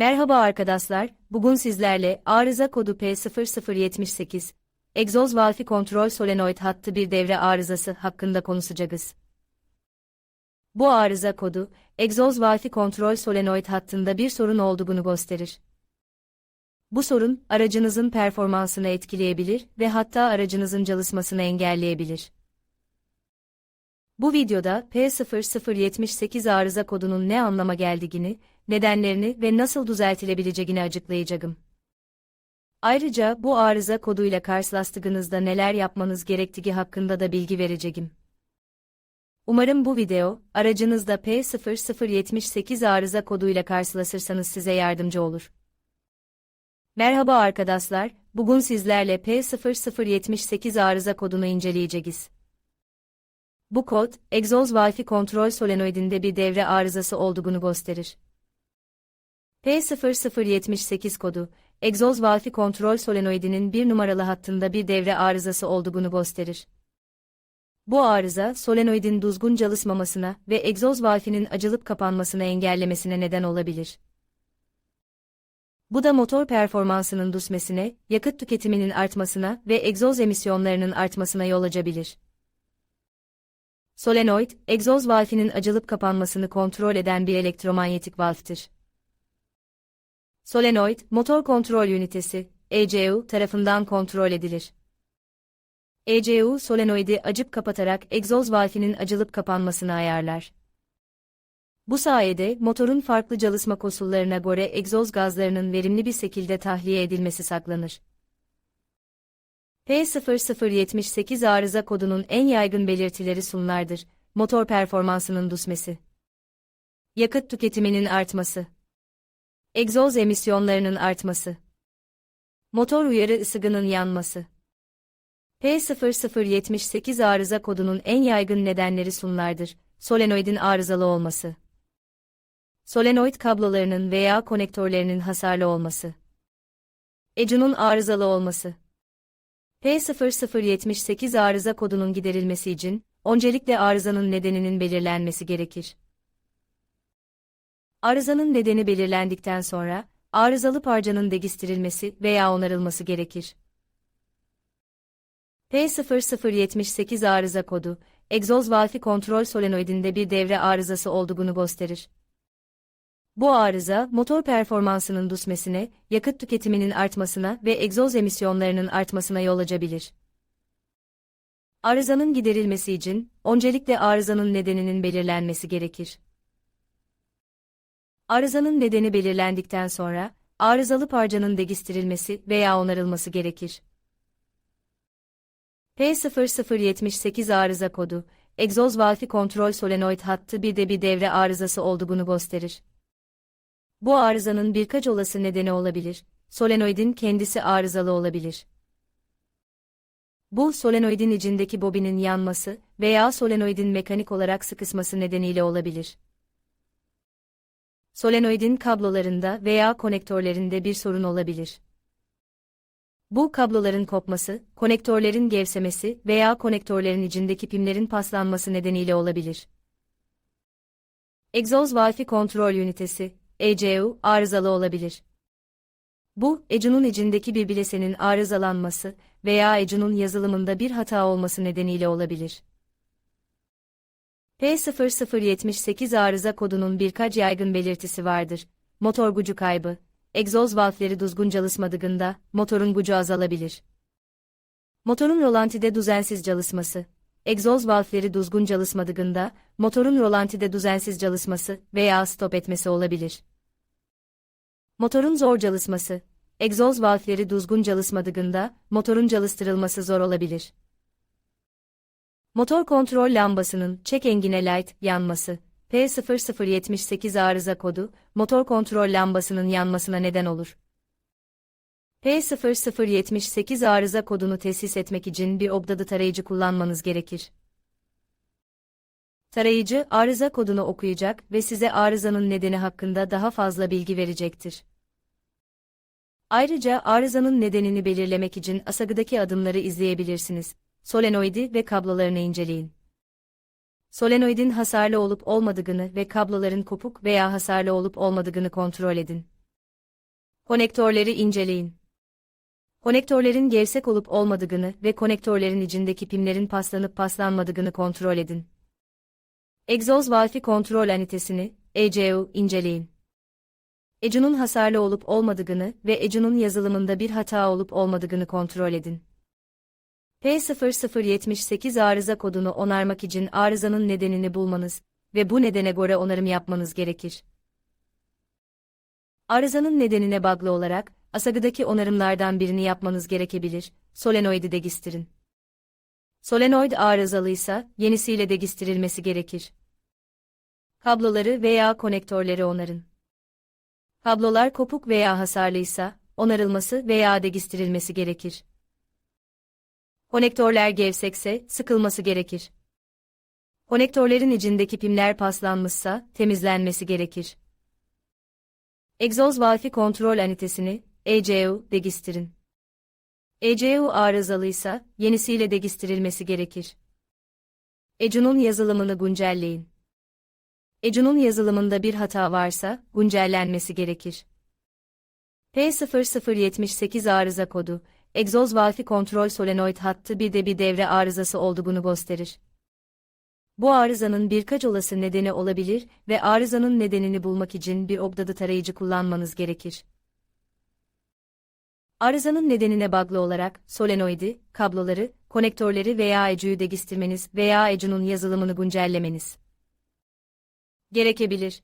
Merhaba arkadaşlar, bugün sizlerle arıza kodu P0078, egzoz valfi kontrol solenoid hattı bir devre arızası hakkında konuşacağız. Bu arıza kodu, egzoz valfi kontrol solenoid hattında bir sorun olduğunu gösterir. Bu sorun, aracınızın performansını etkileyebilir ve hatta aracınızın çalışmasını engelleyebilir. Bu videoda P0078 arıza kodunun ne anlama geldiğini, nedenlerini ve nasıl düzeltilebileceğini açıklayacağım. Ayrıca bu arıza koduyla karşılaştığınızda neler yapmanız gerektiği hakkında da bilgi vereceğim. Umarım bu video, aracınızda P0078 arıza koduyla karşılaşırsanız size yardımcı olur. Merhaba arkadaşlar, bugün sizlerle P0078 arıza kodunu inceleyeceğiz. Bu kod, egzoz valfi kontrol solenoidinde bir devre arızası olduğunu gösterir. P0078 kodu, egzoz valfi kontrol solenoidinin bir numaralı hattında bir devre arızası olduğunu gösterir. Bu arıza, solenoidin düzgün çalışmamasına ve egzoz valfinin açılıp kapanmasına engellemesine neden olabilir. Bu da motor performansının düşmesine, yakıt tüketiminin artmasına ve egzoz emisyonlarının artmasına yol açabilir. Solenoid, egzoz valfinin açılıp kapanmasını kontrol eden bir elektromanyetik valftır. Solenoid, motor kontrol ünitesi, ECU tarafından kontrol edilir. ECU solenoidi açıp kapatarak egzoz valfinin açılıp kapanmasını ayarlar. Bu sayede motorun farklı çalışma koşullarına göre egzoz gazlarının verimli bir şekilde tahliye edilmesi saklanır. P0078 arıza kodunun en yaygın belirtileri sunlardır. Motor performansının düşmesi. Yakıt tüketiminin artması. Egzoz emisyonlarının artması. Motor uyarı ısıgının yanması. P0078 arıza kodunun en yaygın nedenleri sunlardır. Solenoidin arızalı olması. Solenoid kablolarının veya konektörlerinin hasarlı olması. ECU'nun arızalı olması. P0078 arıza kodunun giderilmesi için, öncelikle arızanın nedeninin belirlenmesi gerekir. Arızanın nedeni belirlendikten sonra, arızalı parçanın değiştirilmesi veya onarılması gerekir. P0078 arıza kodu, egzoz valfi kontrol solenoidinde bir devre arızası olduğunu gösterir. Bu arıza, motor performansının düşmesine, yakıt tüketiminin artmasına ve egzoz emisyonlarının artmasına yol açabilir. Arızanın giderilmesi için, öncelikle arızanın nedeninin belirlenmesi gerekir. Arızanın nedeni belirlendikten sonra, arızalı parçanın değiştirilmesi veya onarılması gerekir. P0078 arıza kodu, egzoz valfi kontrol solenoid hattı bir de bir devre arızası olduğunu gösterir. Bu arızanın birkaç olası nedeni olabilir. Solenoidin kendisi arızalı olabilir. Bu solenoidin içindeki bobinin yanması veya solenoidin mekanik olarak sıkışması nedeniyle olabilir. Solenoidin kablolarında veya konektörlerinde bir sorun olabilir. Bu kabloların kopması, konektörlerin gevşemesi veya konektörlerin içindeki pimlerin paslanması nedeniyle olabilir. Egzoz valfi kontrol ünitesi, ECU, arızalı olabilir. Bu, ECU'nun içindeki bir bilesenin arızalanması veya ECU'nun yazılımında bir hata olması nedeniyle olabilir. P0078 arıza kodunun birkaç yaygın belirtisi vardır. Motor gücü kaybı, egzoz valfleri düzgün çalışmadığında, motorun gücü azalabilir. Motorun rolantide düzensiz çalışması, egzoz valfleri düzgün çalışmadığında, motorun rolantide düzensiz çalışması veya stop etmesi olabilir. Motorun zor çalışması, egzoz valfleri düzgün çalışmadığında, motorun çalıştırılması zor olabilir. Motor kontrol lambasının check engine light yanması, P0078 arıza kodu, motor kontrol lambasının yanmasına neden olur. P0078 arıza kodunu tesis etmek için bir obdadı tarayıcı kullanmanız gerekir. Tarayıcı, arıza kodunu okuyacak ve size arızanın nedeni hakkında daha fazla bilgi verecektir. Ayrıca arızanın nedenini belirlemek için asagıdaki adımları izleyebilirsiniz. Solenoidi ve kablolarını inceleyin. Solenoidin hasarlı olup olmadığını ve kabloların kopuk veya hasarlı olup olmadığını kontrol edin. Konektörleri inceleyin. Konektörlerin gevşek olup olmadığını ve konektörlerin içindeki pimlerin paslanıp paslanmadığını kontrol edin. Egzoz valfi kontrol anitesini, ECU, inceleyin. ECU'nun hasarlı olup olmadığını ve ECU'nun yazılımında bir hata olup olmadığını kontrol edin. P0078 arıza kodunu onarmak için arızanın nedenini bulmanız ve bu nedene göre onarım yapmanız gerekir. Arızanın nedenine bağlı olarak, asagıdaki onarımlardan birini yapmanız gerekebilir, solenoidi degistirin. Solenoid arızalıysa, yenisiyle degistirilmesi gerekir. Kabloları veya konektörleri onarın. Kablolar kopuk veya hasarlıysa, onarılması veya degistirilmesi gerekir. Konektörler gevşekse, sıkılması gerekir. Konektörlerin içindeki pimler paslanmışsa, temizlenmesi gerekir. Egzoz valfi kontrol anitesini, ECU, degistirin. ECU arızalıysa, yenisiyle degistirilmesi gerekir. ECU'nun yazılımını güncelleyin. ECU'nun yazılımında bir hata varsa, güncellenmesi gerekir. P0078 arıza kodu, egzoz valfi kontrol solenoid hattı bir de bir devre arızası olduğunu gösterir. Bu arızanın birkaç olası nedeni olabilir ve arızanın nedenini bulmak için bir obdadı tarayıcı kullanmanız gerekir. Arızanın nedenine bağlı olarak solenoidi, kabloları, konektörleri veya ECU'yu degistirmeniz veya ECU'nun yazılımını güncellemeniz gerekebilir.